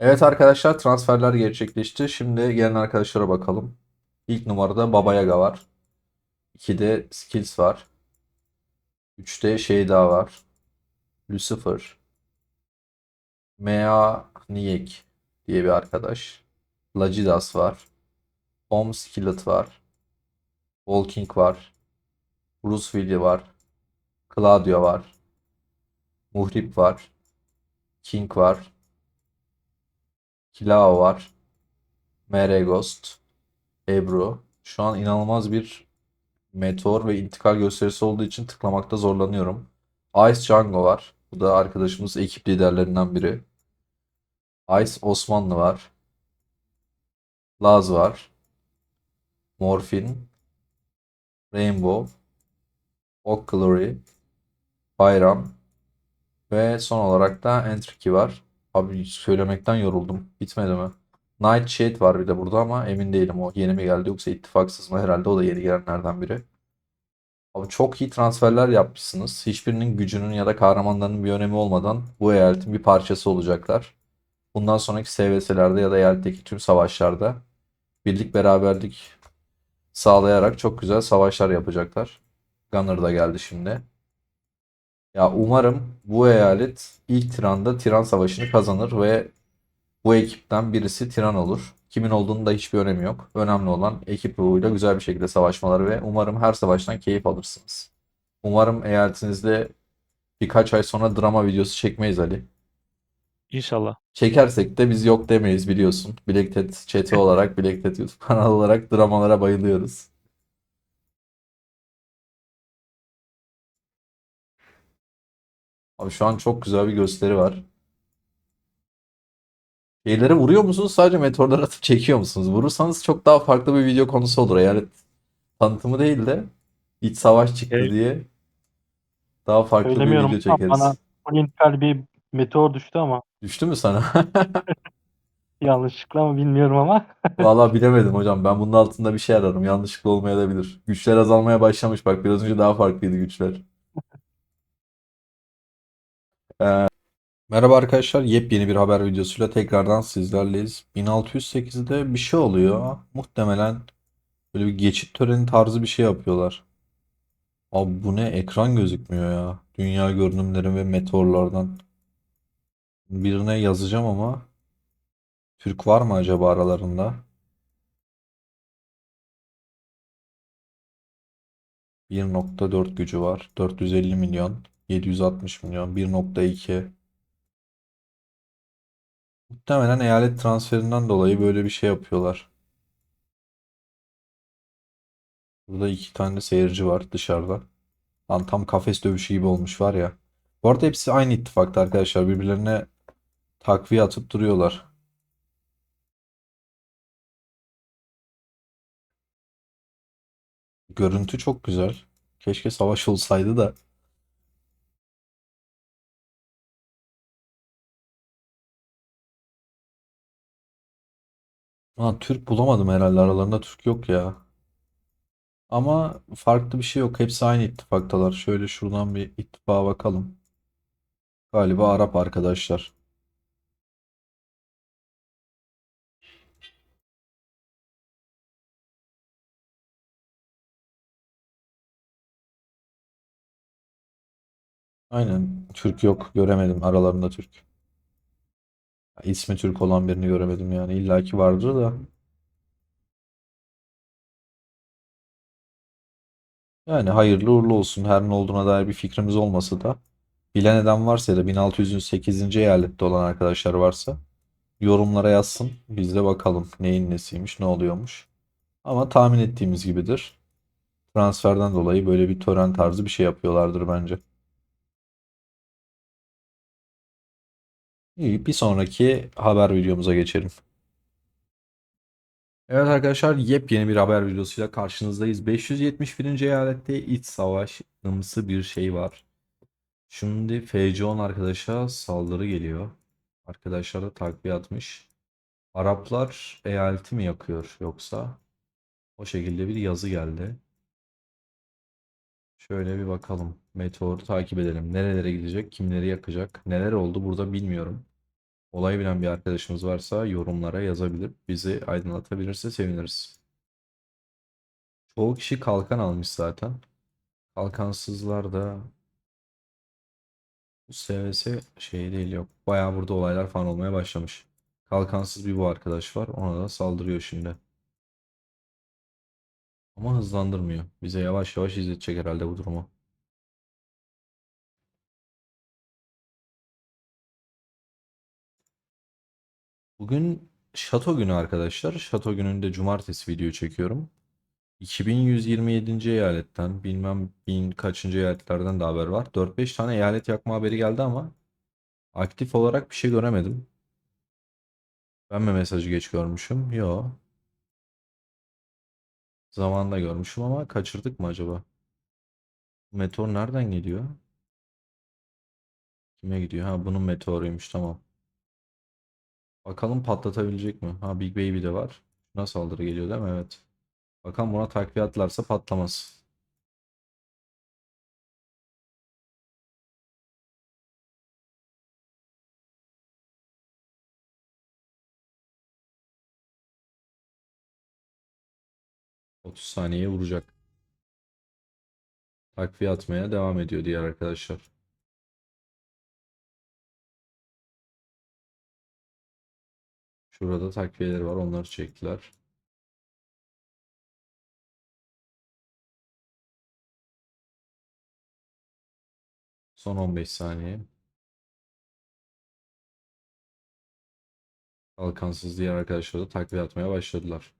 Evet arkadaşlar transferler gerçekleşti. Şimdi gelen arkadaşlara bakalım. İlk numarada Baba Yaga var. 2'de Skills var. 3'te şey daha var. Lucifer. Mea Niyek diye bir arkadaş. Lacidas var. Home Skillet var. Walking var. Bruce Willis var. Claudio var. Muhrip var. King var. Kilao var. Meregost. Ebru. Şu an inanılmaz bir meteor ve intikal gösterisi olduğu için tıklamakta zorlanıyorum. Ice Django var. Bu da arkadaşımız ekip liderlerinden biri. Ice Osmanlı var. Laz var. Morphin. Rainbow. Oak Glory. Bayram. Ve son olarak da Entriki var. Abi söylemekten yoruldum. Bitmedi mi? Nightshade var bir de burada ama emin değilim o yeni mi geldi yoksa ittifaksız mı herhalde o da yeni gelenlerden biri. Abi çok iyi transferler yapmışsınız. Hiçbirinin gücünün ya da kahramanlarının bir önemi olmadan bu eyaletin bir parçası olacaklar. Bundan sonraki SVS'lerde ya da eyaletteki tüm savaşlarda birlik beraberlik sağlayarak çok güzel savaşlar yapacaklar. Gunner da geldi şimdi. Ya umarım bu eyalet ilk Tiran'da Tiran Savaşı'nı kazanır ve bu ekipten birisi Tiran olur. Kimin olduğunu da hiçbir önemi yok. Önemli olan ekip ruhuyla güzel bir şekilde savaşmaları ve umarım her savaştan keyif alırsınız. Umarım eyaletinizde birkaç ay sonra drama videosu çekmeyiz Ali. İnşallah. Çekersek de biz yok demeyiz biliyorsun. Bilektet chat'i olarak, Bilektet YouTube kanalı olarak dramalara bayılıyoruz. Abi şu an çok güzel bir gösteri var. Şeylere vuruyor musunuz? Sadece meteorlar atıp çekiyor musunuz? Vurursanız çok daha farklı bir video konusu olur. Yani tanıtımı değil de iç savaş çıktı Evet. diye daha farklı bir video çekeriz. bana olimpiyal bir meteor düştü ama Düştü mü sana? yanlışlıkla mı bilmiyorum ama Vallahi bilemedim hocam. Ben bunun altında bir şey ararım. Yanlışlıkla olmayabilir. Güçler azalmaya başlamış. Bak biraz önce daha farklıydı güçler. Ee, merhaba arkadaşlar. Yepyeni bir haber videosuyla tekrardan sizlerleyiz. 1608'de bir şey oluyor. Muhtemelen böyle bir geçit töreni tarzı bir şey yapıyorlar. Abi bu ne? Ekran gözükmüyor ya. Dünya görünümleri ve meteorlardan. Birine yazacağım ama Türk var mı acaba aralarında? 1.4 gücü var. 450 milyon. 760 milyon. 1.2. Muhtemelen eyalet transferinden dolayı böyle bir şey yapıyorlar. Burada iki tane seyirci var dışarıda. Lan tam kafes dövüşü gibi olmuş var ya. Bu arada hepsi aynı ittifakta arkadaşlar. Birbirlerine takviye atıp duruyorlar. Görüntü çok güzel. Keşke savaş olsaydı da. Ha, Türk bulamadım herhalde. Aralarında Türk yok ya. Ama farklı bir şey yok. Hepsi aynı ittifaktalar. Şöyle şuradan bir ittifaka bakalım. Galiba Arap arkadaşlar. Aynen. Türk yok. Göremedim aralarında Türk. İsmi Türk olan birini göremedim yani. İlla ki vardır da. Yani hayırlı uğurlu olsun. Her ne olduğuna dair bir fikrimiz olmasa da. Bilen eden varsa ya da 1608. eyalette olan arkadaşlar varsa yorumlara yazsın. Biz de bakalım neyin nesiymiş, ne oluyormuş. Ama tahmin ettiğimiz gibidir. Transferden dolayı böyle bir tören tarzı bir şey yapıyorlardır bence. İyi, bir sonraki haber videomuza geçelim. Evet arkadaşlar yepyeni bir haber videosuyla karşınızdayız. 571. eyalette iç savaşımsı bir şey var. Şimdi FC10 arkadaşa saldırı geliyor. Arkadaşlar da takviye atmış. Araplar eyaleti mi yakıyor yoksa? O şekilde bir yazı geldi. Şöyle bir bakalım. Meteoru takip edelim. Nerelere gidecek? Kimleri yakacak? Neler oldu burada bilmiyorum. Olayı bilen bir arkadaşımız varsa yorumlara yazabilir. Bizi aydınlatabilirse seviniriz. Çoğu kişi kalkan almış zaten. Kalkansızlar da bu SVS şey değil yok. Bayağı burada olaylar falan olmaya başlamış. Kalkansız bir bu arkadaş var. Ona da saldırıyor şimdi. Ama hızlandırmıyor. Bize yavaş yavaş izletecek herhalde bu durumu. Bugün Şato günü arkadaşlar. Şato gününde cumartesi video çekiyorum. 2127. eyaletten bilmem bin kaçıncı eyaletlerden de haber var. 4-5 tane eyalet yakma haberi geldi ama aktif olarak bir şey göremedim. Ben mi mesajı geç görmüşüm? Yo. Zamanında görmüşüm ama kaçırdık mı acaba? Meteor nereden geliyor? Kime gidiyor? Ha bunun meteoruymuş tamam. Bakalım patlatabilecek mi? Ha Big Baby de var. Şuna saldırı geliyor değil mi? Evet. Bakalım buna takviye atlarsa patlamaz. Otuz saniyeye vuracak. Takviye atmaya devam ediyor diğer arkadaşlar. Şurada takviyeleri var. Onları çektiler. Son 15 saniye. Kalkansız diğer arkadaşlar da takviye atmaya başladılar.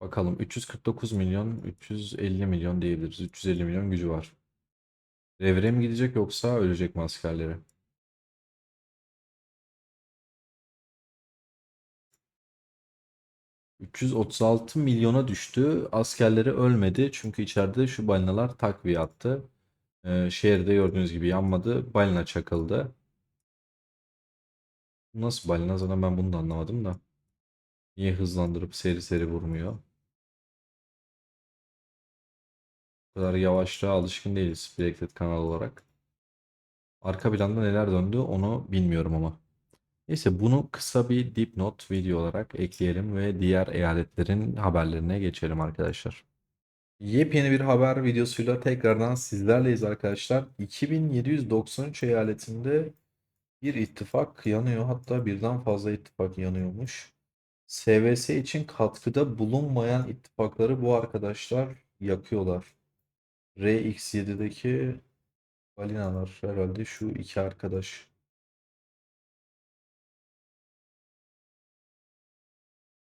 Bakalım 349 milyon 350 milyon diyebiliriz. 350 milyon gücü var. Revire mi gidecek yoksa ölecek mi askerleri? ...336 milyona düştü. Askerleri ölmedi. Çünkü içeride şu balinalar takviye attı. Ee, şehirde gördüğünüz gibi yanmadı. Balina çakıldı. Nasıl balina? Zaten ben bunu da anlamadım da. Niye hızlandırıp seri seri vurmuyor? Kadar yavaşlığa alışkın değiliz Breakfast kanal olarak. Arka planda neler döndü onu bilmiyorum ama. Neyse bunu kısa bir dipnot video olarak ekleyelim ve diğer eyaletlerin haberlerine geçelim arkadaşlar. Yepyeni bir haber videosuyla tekrardan sizlerleyiz arkadaşlar. 2793 eyaletinde bir ittifak yanıyor. Hatta birden fazla ittifak yanıyormuş. SVS için katkıda bulunmayan ittifakları bu arkadaşlar yakıyorlar. RX7'deki balinalar herhalde şu iki arkadaş.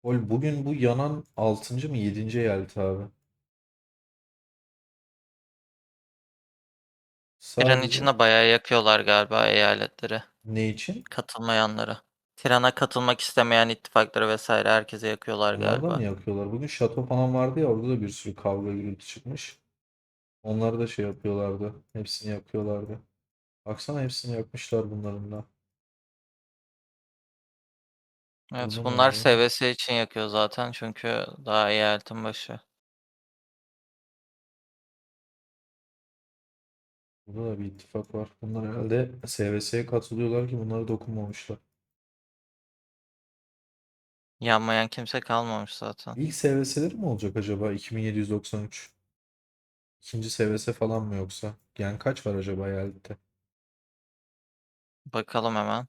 Ol bugün bu yanan 6. mı 7. eyalet abi. Sadece içinde bayağı yakıyorlar galiba eyaletleri. ne için? Katılmayanları. Tiran'a katılmak istemeyen ittifakları vesaire herkese yakıyorlar da galiba. mı yakıyorlar? Bugün şato falan vardı ya orada da bir sürü kavga gürültü çıkmış. Onları da şey yapıyorlardı. Hepsini yakıyorlardı. Baksana hepsini yakmışlar bunların da. Evet ne bunlar oluyor? SVS için yakıyor zaten çünkü daha eyaletin başı. Burada da bir ittifak var. Bunlar herhalde SVS'ye katılıyorlar ki bunlara dokunmamışlar. Yanmayan kimse kalmamış zaten. İlk SVS'leri mi olacak acaba 2793? İkinci SVS falan mı yoksa? Gen kaç var acaba eyalette? Bakalım hemen.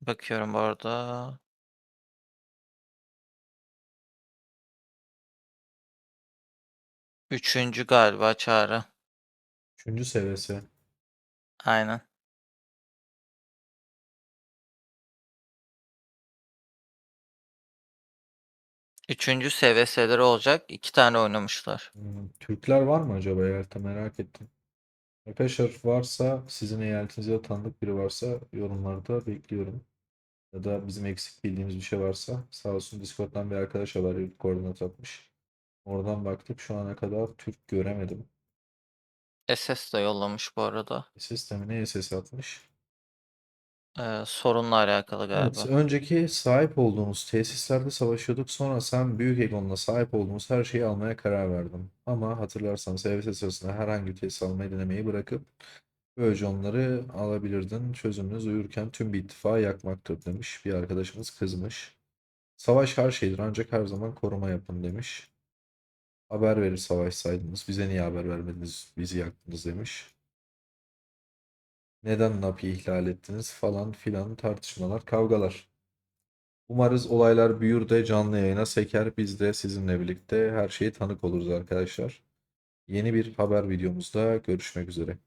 Bakıyorum bu arada. Üçüncü galiba çağrı. Üçüncü SVS. Aynen. Üçüncü SVS'leri olacak. İki tane oynamışlar. Hmm, Türkler var mı acaba eyalette merak ettim. Arkadaşlar varsa sizin eyaletinizde tanıdık biri varsa yorumlarda bekliyorum. Ya da bizim eksik bildiğimiz bir şey varsa sağ olsun Discord'dan bir arkadaş haber verip koordinat atmış. Oradan baktık şu ana kadar Türk göremedim. SS de yollamış bu arada. Sistemi ne SS atmış? Eee, sorunla alakalı Evet, galiba. önceki sahip olduğumuz tesislerde savaşıyorduk. Sonra sen Büyük Egon'la sahip olduğumuz her şeyi almaya karar verdin. Ama hatırlarsanız EVS sırasında herhangi bir tesis almayı denemeyi bırakıp böylece onları alabilirdin. Çözümünüz uyurken tüm bir ittifağı yakmaktır demiş. Bir arkadaşımız kızmış. Savaş her şeydir ancak her zaman koruma yapın demiş. Haber verir savaşsaydınız. Bize niye haber vermediniz? Bizi yaktınız demiş. Neden NAP'yi ihlal ettiniz falan filan tartışmalar, kavgalar. Umarız olaylar büyür de canlı yayına seker. Biz de sizinle birlikte her şeye tanık oluruz arkadaşlar. Yeni bir haber videomuzda görüşmek üzere.